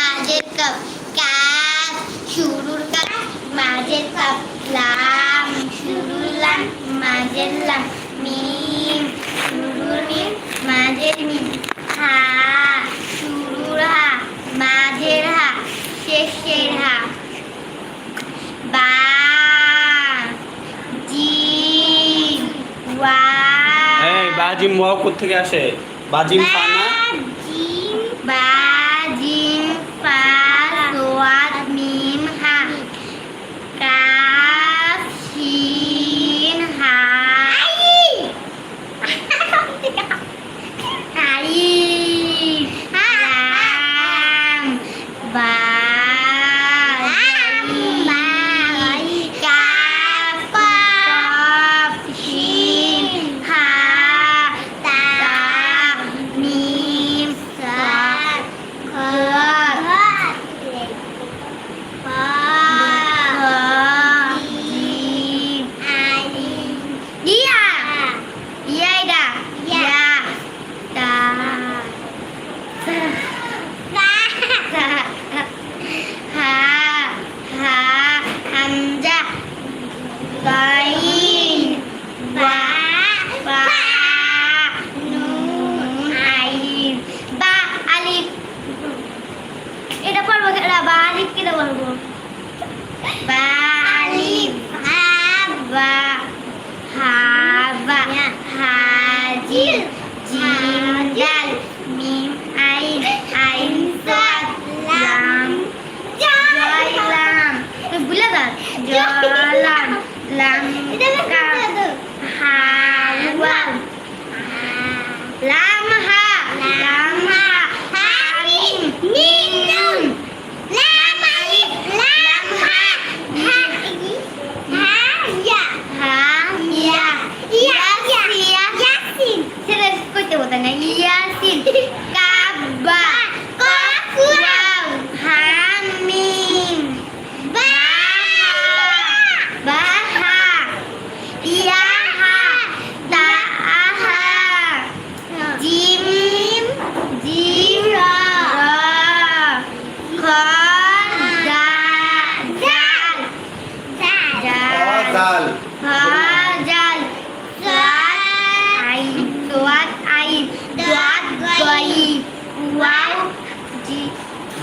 মাঝের কাপ কাপ শুরুর কাপ মাঝের কাপ লাম শুরুর লাম মাঝের লাম মিম শুরুর মিম মাঝের মিম হা শুরুর হা মাঝের হা শেষের হা বা জিম ওয়া এই বাজিম ওয়াও থেকে আসে? বাজিম ফানা জিম বা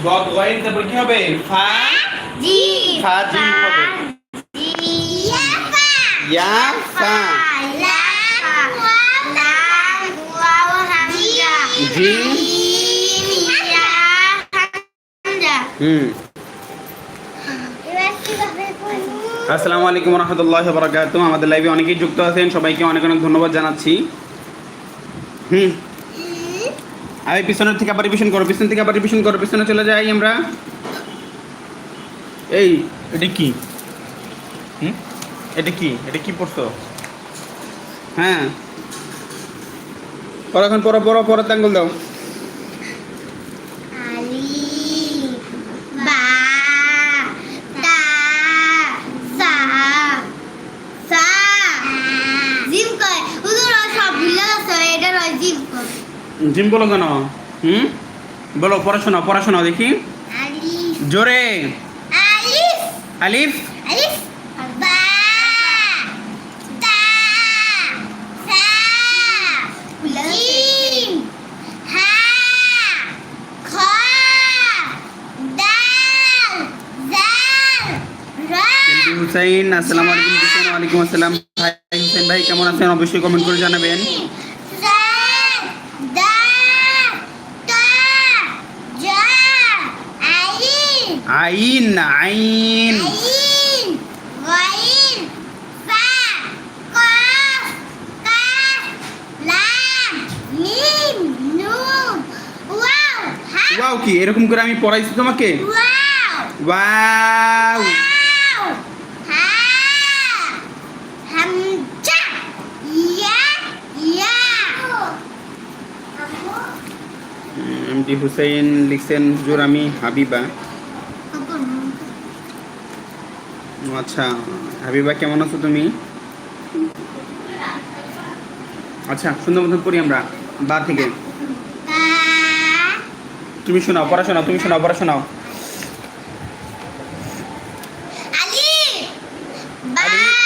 তারপর কি হবে? ফা? Ji Fa jim হবে। ইয়া ফা। হুম। আসসালামু আলাইকুম রহমতুল্লাহ বরাকাত আমাদের লাইভে অনেকেই যুক্ত আছেন। সবাইকে অনেক অনেক ধন্যবাদ জানাচ্ছি। হুম। আমি পিছনের থেকে আবার রিভিশন করো, পিছন থেকে আবার রিভিশন করো, পিছনে চলে যাই আমরা। এই, এটা কি? হুম? এটা কি? এটা কি পড়ছো? হ্যাঁ। পর এখন পর পর পড়ো আঙ্গুল দাও। জিম বলো কেন? হুম? বলো পড়াশোনা পড়াশোনা দেখি। জোরে। আলিফ। হুসাইন আসসালামু আলাইকুম আসসালাম ভাই ভাই কেমন আছেন? অবশ্যই কমেন্ট করে জানাবেন জাল দাল তা জা আইন আইন। ওয়াও কি? এরকম করে আমি পড়াইছি তোমাকে? ওয়াও। এমপি হুসাইন লিখছেন হুজুর আমি হাবিবা ও আচ্ছা হাবিবা কেমন আছো তুমি? আচ্ছা সুন্দর মতন পড়ি আমরা বা থেকে। তুমি শোনাও পড়াশোনা তুমি শোনাও পড়াশোনাও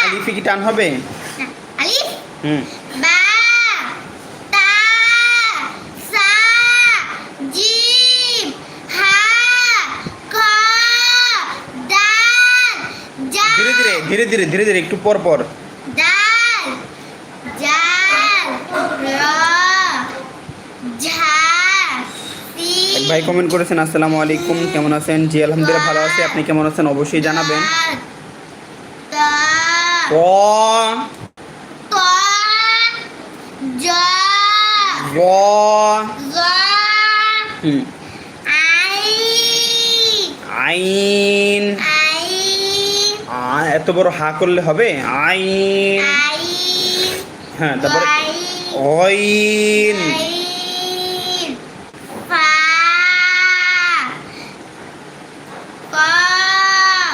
আলিফ! কি টান হবে? হুম বা তা সা জিম হা ক দাল জা ধীরে ধীরে ধীরে ধীরে একটু পর পর। দাল জাল র ঝা এক ভাই কমেন্ট করেছেন আসসালামু আলাইকুম কেমন আছেন? জি আলহামদুলিল্লাহ ভালো আছি। আপনি কেমন আছেন? অবশ্যই জানাবেন। আইন। এত বড় হা করলে হবে? আইন। আই হ্যাঁ তারপরে অইন। ক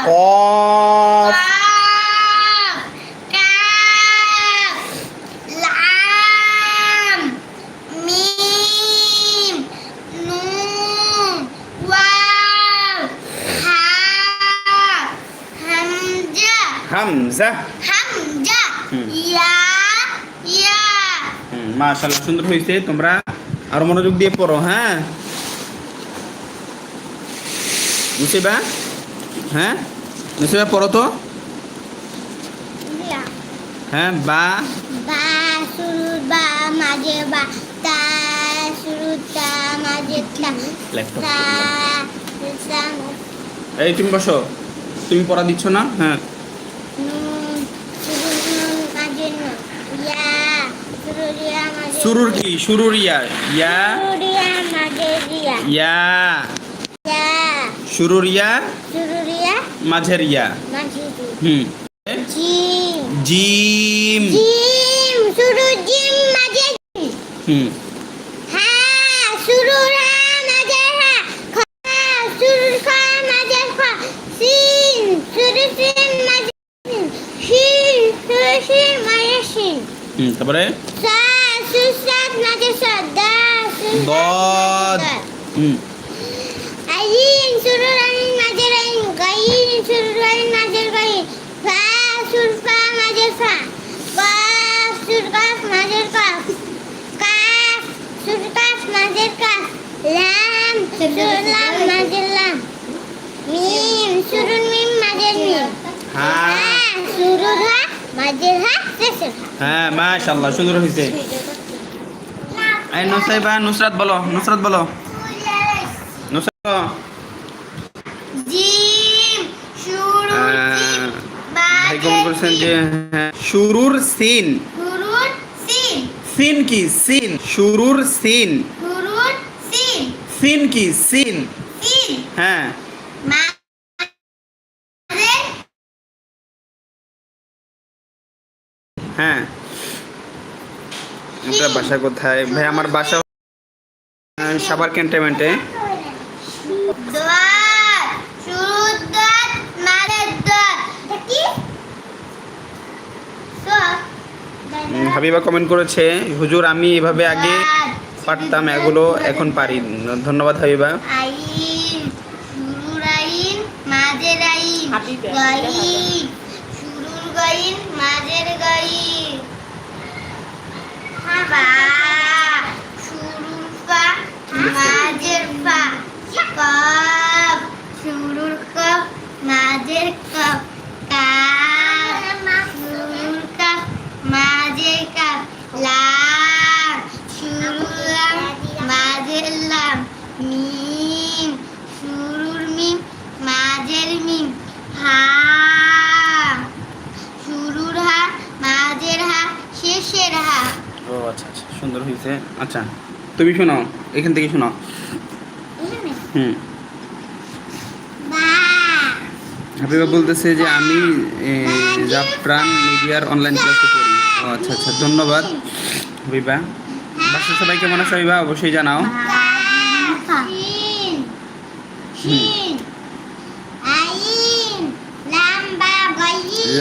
কফ কাফ লাম মিম নুন ওয়াও হা হামজা হামজা। হামজা। ইয়া ইয়া। মাশাআল্লাহ সুন্দর হয়েছে তোমরা আরও মনোযোগ দিয়ে পড়ো হ্যাঁ? মুসিবা? হ্যাঁ? মুসিবা পড়ো তো। হ্যাঁ বা। বা শুরু বা মাঝে বা। তা শুরু তা মাঝে তা তা। এই তুমি বসো। তুমি পড়া দিচ্ছ না? হ্যাঁ নুন শুরু নুন মাঝে নুন ইয়া শুরু রিয়া মাঝে শুরুর কি? শুরুর ইয়া। ইয়া। ইয়া। শুরুর ইয়া। মাঝের ইয়া। হুম। জিম। জিম জিম শুরু জিম মাঝে জিম হুম। হা শুরু রা মাঝে হা খ শুরু খ মাঝে খ সিন শুরু সিন মাঝে সিন শিন শুরু শিন মাঝে শিন হুম, তারপরে? সা শুরু সাত মাঝে সা দা শুরু দদ হুম আইন শুরু রাইন মাঝে রাইন গাইন শুরু রাইন মাঝে গাইন ফা শুরু ফা মাঝে ফা কাফ শুরু কাফ মাঝে কাফ কাফ শুরু কাফ মাঝে কাফ লাম শুরু লাম মাঝে লাম মিম শুরু মিম মাঝে মিম হা শুরু হা মাঝে হা শেষের হা হ্যাঁ মাশাআল্লাহ সুন্দর হয়েছে এই নুসাইবা নুসরাত বলো নুসরাত বলো নুসরাত বলো। জিম শুরু আহ, বা ভাই কমেন্ট করেছেন যে আপনার বাসা কোথায়? ভাই আমার বাসা সাভার ক্যান্টনমেন্টে হাবিবা কমেন্ট করেছে হুজুর আমি এভাবে আগে পারতাম এগুলো এখন পারি ধন্যবাদ হাবিবা। আইন মাঝের গাইন শুরুর গাইন মাঝের গাইন। হাবা শুরুর মাঝের ফা মিম, শুরুর মিম, মাঝের মিম, হা, শুরুর হা, মাঝের হা, শেষের হা। ও আচ্ছা আচ্ছা সুন্দর হয়েছে। আচ্ছা তুমি শোনো এখান থেকে শোনো। হুম। হাবিবা বলতেছে যে আমি জাফরান মিডিয়ার অনলাইন ক্লাসে পড়ি। ও আচ্ছা আচ্ছা ধন্যবাদ হাবিবা। বাসার সবাই কেমন আছে হাবিবা? অবশ্যই জানাও।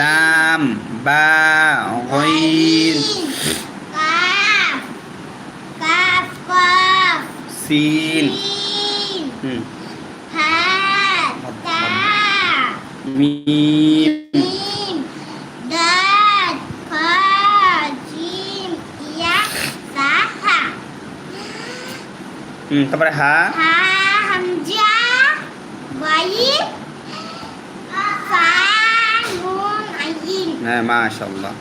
লাম বা গাইন। সিন হুম মিম দাল ফা জিম ইয়া সা হা হুম তারপরে হা হা হামজা ওয়াইন ফা নুন আইন হ্যাঁ মাশাল্লাহ